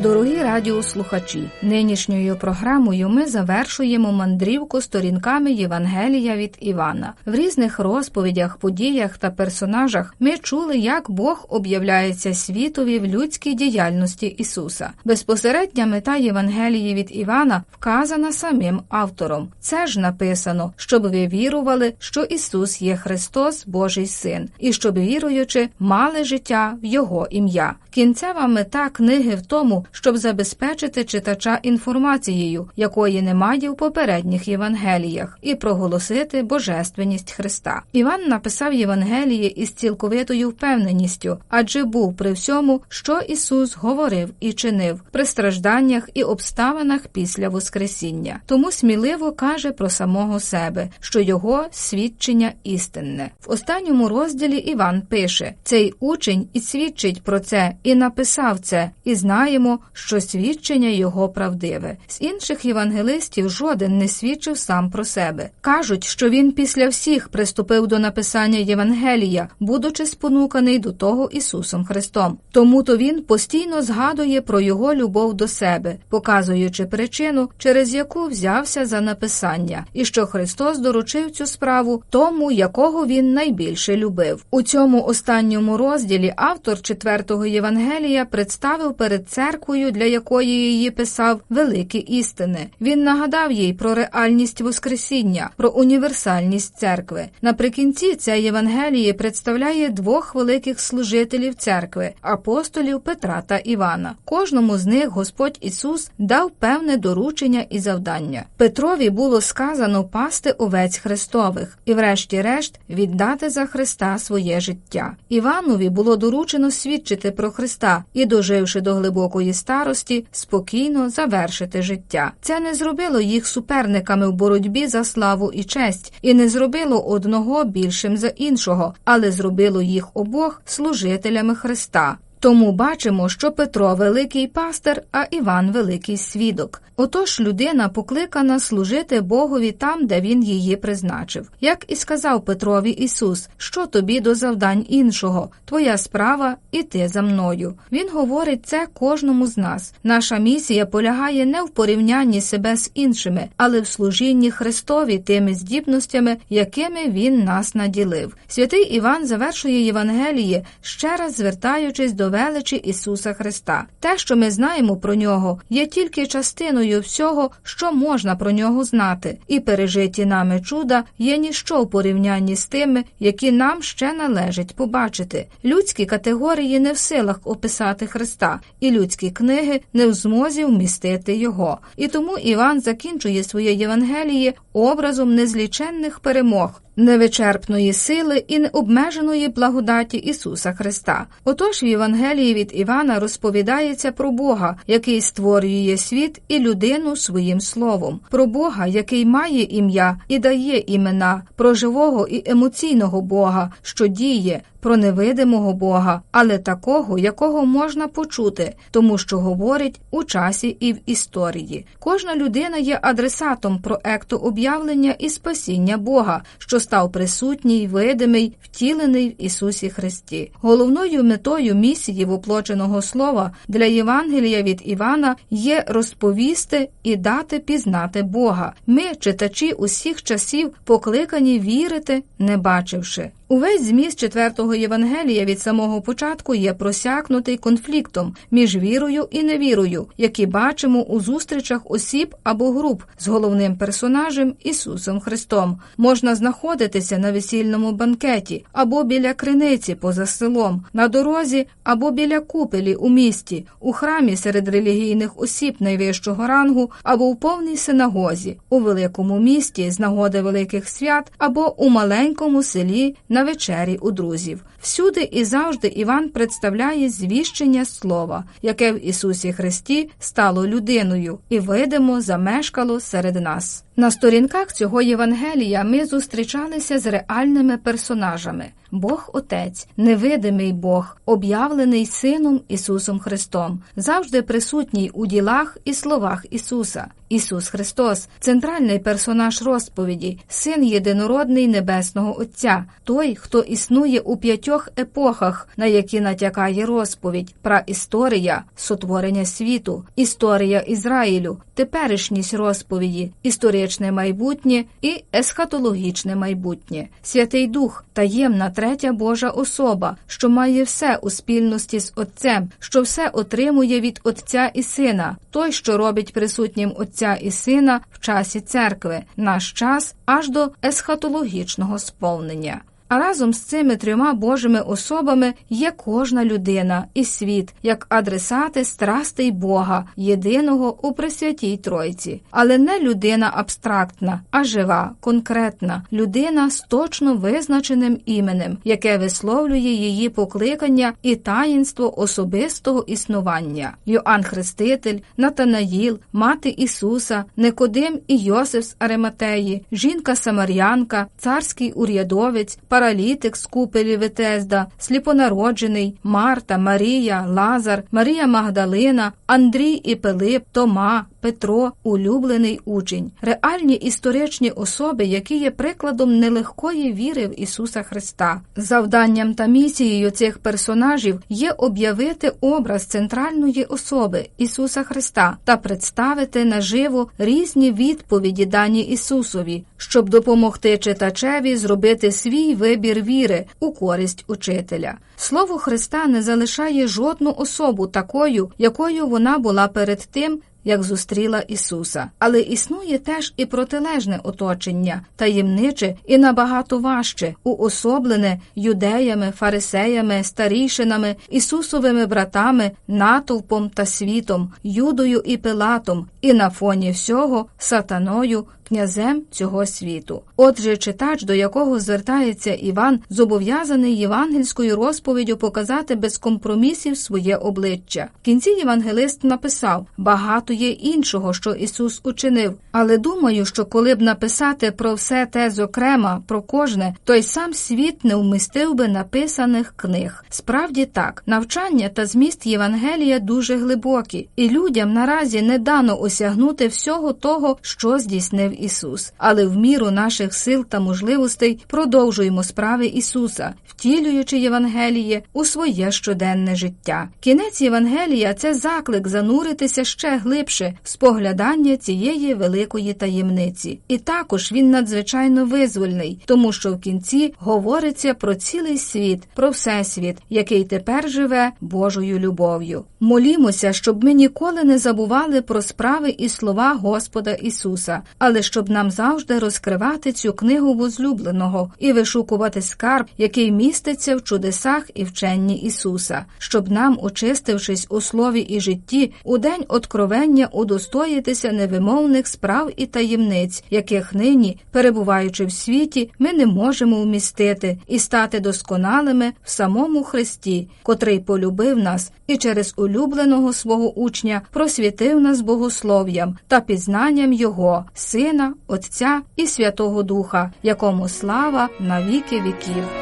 Дорогі радіослухачі, нинішньою програмою ми завершуємо мандрівку сторінками Євангелія від Івана. В різних розповідях, подіях та персонажах ми чули, як Бог об'являється світові в людській діяльності Ісуса. Безпосередня мета Євангелії від Івана вказана самим автором. Це ж написано, щоб ви вірували, що Ісус є Христос, Божий Син, і щоб віруючи, мали життя в Його ім'я. Кінцева мета книги в тому, щоб забезпечити читача інформацією, якої немає в попередніх Євангеліях, і проголосити божественність Христа. Іван написав Євангеліє із цілковитою впевненістю, адже був при всьому, що Ісус говорив і чинив при стражданнях і обставинах після Воскресіння. Тому сміливо каже про самого себе, що його свідчення істинне. В останньому розділі Іван пише: цей учень і свідчить про це, і написав це, і знаємо, що свідчення його правдиве. З інших євангелистів жоден не свідчив сам про себе. Кажуть, що він після всіх приступив до написання Євангелія, будучи спонуканий до того Ісусом Христом. Тому то він постійно згадує про його любов до себе, показуючи причину, через яку взявся за написання, і що Христос доручив цю справу тому, якого він найбільше любив. У цьому останньому розділі автор четвертого Євангелія представив перед церквою, для якої її писав великі істини. Він нагадав їй про реальність Воскресіння, про універсальність церкви. Наприкінці ця Євангеліє представляє двох великих служителів церкви апостолів Петра та Івана. Кожному з них Господь Ісус дав певне доручення і завдання. Петрові було сказано пасти овець Христових і, врешті-решт, віддати за Христа своє життя. Іванові було доручено свідчити про Христа і, доживши до глибокої старості, спокійно завершити життя. Це не зробило їх суперниками в боротьбі за славу і честь, і не зробило одного більшим за іншого, але зробило їх обох служителями Христа. Тому бачимо, що Петро великий пастир, а Іван великий свідок. Отож людина покликана служити Богові там, де він її призначив. Як і сказав Петрові Ісус, що тобі до завдань іншого, твоя справа іти за мною. Він говорить це кожному з нас. Наша місія полягає не в порівнянні себе з іншими, але в служінні Христові тими здібностями, якими Він нас наділив. Святий Іван завершує Євангеліє, ще раз звертаючись до величі Ісуса Христа. Те, що ми знаємо про нього, є тільки частиною всього, що можна про нього знати, і пережиті нами чуда є ніщо в порівнянні з тими, які нам ще належить побачити. Людські категорії не в силах описати Христа, і людські книги не в змозі вмістити його. І тому Іван закінчує своє Євангеліє образом незліченних перемог невичерпної сили і необмеженої благодаті Ісуса Христа. Отож в Євангелії від Івана розповідається про Бога, який створює світ і людину своїм словом, про Бога, який має ім'я і дає імена, про живого і емоційного Бога, що діє. Про невидимого Бога, але такого, якого можна почути, тому що говорить у часі і в історії. Кожна людина є адресатом проекту об'явлення і спасіння Бога, що став присутній, видимий, втілений в Ісусі Христі. Головною метою місії воплоченого слова для Євангелія від Івана є розповісти і дати пізнати Бога. Ми, читачі усіх часів, покликані вірити, не бачивши. Увесь зміст четвертого Євангелія від самого початку є просякнутий конфліктом між вірою і невірою, які бачимо у зустрічах осіб або груп з головним персонажем Ісусом Христом. Можна знаходитися на весільному банкеті або біля криниці поза селом, на дорозі або біля купелі у місті, у храмі серед релігійних осіб найвищого рангу, або в повній синагозі, у великому місті з нагоди великих свят, або у маленькому селі на вечері у друзів. Всюди і завжди Іван представляє звіщення слова, яке в Ісусі Христі стало людиною, і видимо замешкало серед нас. На сторінках цього Євангелія ми зустрічалися з реальними персонажами. Бог Отець, невидимий Бог, об'явлений Сином Ісусом Христом, завжди присутній у ділах і словах Ісуса. Ісус Христос, центральний персонаж розповіді, син єдинородний Небесного Отця, той, хто існує у п'ятьох епохах, на які натякає розповідь, праісторія, сотворення світу, історія Ізраїлю, теперішність розповіді, історичне майбутнє і есхатологічне майбутнє, Святий Дух, таємна третя Божа особа, що має все у спільності з Отцем, що все отримує від Отця і Сина, той, що робить присутнім Отця і Сина в часі церкви, наш час аж до есхатологічного сповнення. А разом з цими трьома Божими особами є кожна людина і світ, як адресати страстей Бога, єдиного у Пресвятій Тройці, але не людина абстрактна, а жива, конкретна людина з точно визначеним іменем, яке висловлює її покликання і таїнство особистого існування. Йоанн Хреститель, Натанаїл, мати Ісуса, Никодим і Йосиф з Арематеї, жінка Самарянка, царський урядовець паралітик з купелі Витезда, сліпонароджений, Марта, Марія, Лазар, Марія Магдалина, Андрій і Пилип, Тома, Петро, улюблений учень, реальні історичні особи, які є прикладом нелегкої віри в Ісуса Христа. Завданням та місією цих персонажів є об'явити образ центральної особи Ісуса Христа та представити наживо різні відповіді дані Ісусові, щоб допомогти читачеві зробити свій вибір віри у користь учителя. Слово Христа не залишає жодну особу такою, якою вона була перед тим, як зустріла Ісуса, але існує теж і протилежне оточення, таємниче і набагато важче, уособлене юдеями, фарисеями, старійшинами, Ісусовими братами, натовпом та світом, Юдою і Пилатом, і на фоні всього сатаною. Князем цього світу. Отже, читач, до якого звертається Іван, зобов'язаний євангельською розповіддю показати без компромісів своє обличчя. В кінці євангелист написав: багато є іншого, що Ісус учинив. Але думаю, що коли б написати про все те зокрема, про кожне, той сам світ не вмістив би написаних книг. Справді так, навчання та зміст Євангелія дуже глибокі, і людям наразі не дано осягнути всього того, що здійснив Ісус, але в міру наших сил та можливостей продовжуємо справи Ісуса, втілюючи Євангеліє у своє щоденне життя. Кінець Євангелія це заклик зануритися ще глибше в споглядання цієї великої таємниці. І також він надзвичайно визвольний, тому що в кінці говориться про цілий світ, про всесвіт, який тепер живе Божою любов'ю. Молімося, щоб ми ніколи не забували про справи і слова Господа Ісуса, але щоб нам завжди розкривати цю книгу возлюбленого і вишукувати скарб, який міститься в чудесах і вченні Ісуса, щоб нам, очистившись у слові і житті, у день откровення удостоїтися невимовних справ і таємниць, яких нині, перебуваючи в світі, ми не можемо вмістити і стати досконалими в самому Христі, котрий полюбив нас і через улюбленого свого учня просвітив нас богослов'ям та пізнанням Його, Сина, Отця і Святого Духа, якому слава на віки віків.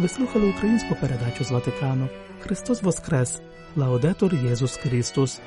Ви слухали українську передачу з Ватикану Христос Воскрес! Лаудетор Єсус Христос!